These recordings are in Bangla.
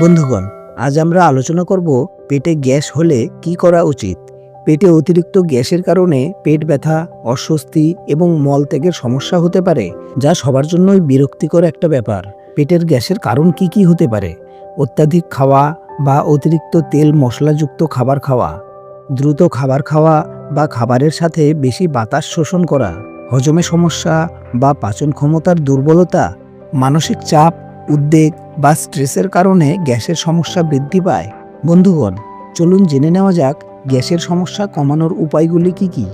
বন্ধুগণ, আজ আমরা আলোচনা করব পেটে গ্যাস হলে কি করা উচিত। পেটে অতিরিক্ত গ্যাসের কারণে পেট ব্যথা, অস্বস্তি এবং মলত্যাগের সমস্যা হতে পারে, যা সবার জন্যই বিরক্তিকর একটা ব্যাপার। পেটের গ্যাসের কারণ কি কি হতে পারে? অত্যাধিক খাওয়া বা অতিরিক্ত তেল মশলাযুক্ত খাবার খাওয়া। দ্রুত খাবার খাওয়া বা খাবারের সাথে বেশি বাতাস শোষণ করা। হজমে সমস্যা বা পাচন ক্ষমতার দুর্বলতা, মানসিক চাপ, উদ্বেগ বা স্ট্রেসের কারণে গ্যাসের সমস্যা বৃদ্ধি পায়। বন্ধুগণ, চলুন জেনে নেওয়া যাক গ্যাসের সমস্যা কমানোর উপায়গুলি কি কি।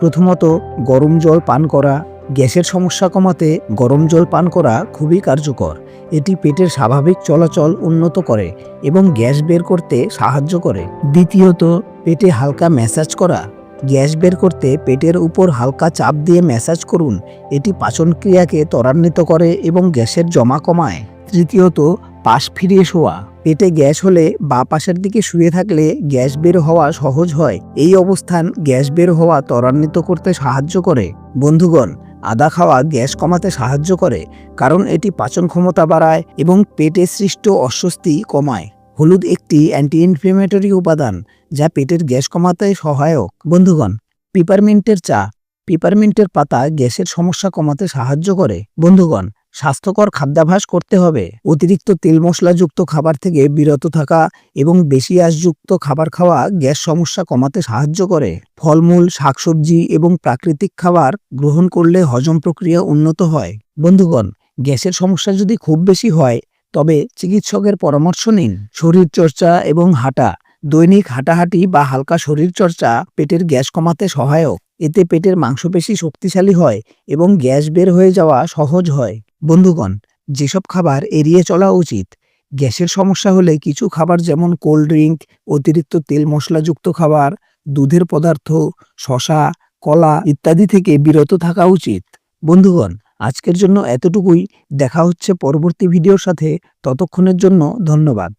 প্রথমত, গরম জল পান করা। গ্যাসের সমস্যা কমাতে গরম জল পান করা খুবই কার্যকর। এটি পেটের স্বাভাবিক চলাচল উন্নত করে এবং গ্যাস বের করতে সাহায্য করে। দ্বিতীয়ত, পেটে হালকা ম্যাসাজ করা। গ্যাস বের করতে পেটের উপর হালকা চাপ দিয়ে ম্যাসাজ করুন। এটি পাচন ক্রিয়াকে ত্বরান্বিত করে এবং গ্যাসের জমা কমায়। তৃতীয়ত, পাশ ফিরিয়ে শোয়া। পেটে গ্যাস হলে বা পাশের দিকে শুয়ে থাকলে গ্যাস বের হওয়া সহজ হয়। এই অবস্থান গ্যাস বের হওয়া ত্বরান্বিত করতে সাহায্য করে। বন্ধুগণ, আদা খাওয়া গ্যাস কমাতে সাহায্য করে, কারণ এটি পাচন ক্ষমতা বাড়ায় এবং পেটে সৃষ্ট অস্বস্তি কমায়। হলুদ একটি অ্যান্টি ইনফ্লেমেটরি উপাদান, যা পেটের গ্যাস কমাতে সহায়ক। বন্ধুগণ পিপারমিন্টের চা। পিপারমিন্টের পাতা গ্যাসের সমস্যা কমাতে সাহায্য করে। বন্ধুগণ স্বাস্থ্যকর খাদ্যাভ্যাস করতে হবে। অতিরিক্ত তেল মশলাযুক্ত খাবার থেকে বিরত থাকা এবং বেশি আঁশযুক্ত খাবার খাওয়া গ্যাস সমস্যা কমাতে সাহায্য করে। ফলমূল, শাকসবজি এবং প্রাকৃতিক খাবার গ্রহণ করলে হজম প্রক্রিয়া উন্নত হয়। বন্ধুগণ, গ্যাসের সমস্যা যদি খুব বেশি হয়, তবে চিকিৎসকের পরামর্শ নিন। শরীর চর্চা এবং হাঁটা, দৈনিক হাঁটাহাঁটি বা হালকা শরীর চর্চা পেটের গ্যাস কমাতে সহায়ক। এতে পেটের মাংসপেশি শক্তিশালী হয় এবং গ্যাস বের হয়ে যাওয়া সহজ হয়। বন্ধুগণ, যেসব খাবার এড়িয়ে চলা উচিত, গ্যাসের সমস্যা হলে কিছু খাবার যেমন কোল্ড ড্রিঙ্ক অতিরিক্ত তেল মশলাযুক্ত খাবার, দুধের পদার্থ, শশা, কলা ইত্যাদি থেকে বিরত থাকা উচিত। বন্ধুগণ, আজকের জন্য এতটুকুই। দেখা হচ্ছে পরবর্তী ভিডিওর সাথে। ততক্ষণের জন্য ধন্যবাদ।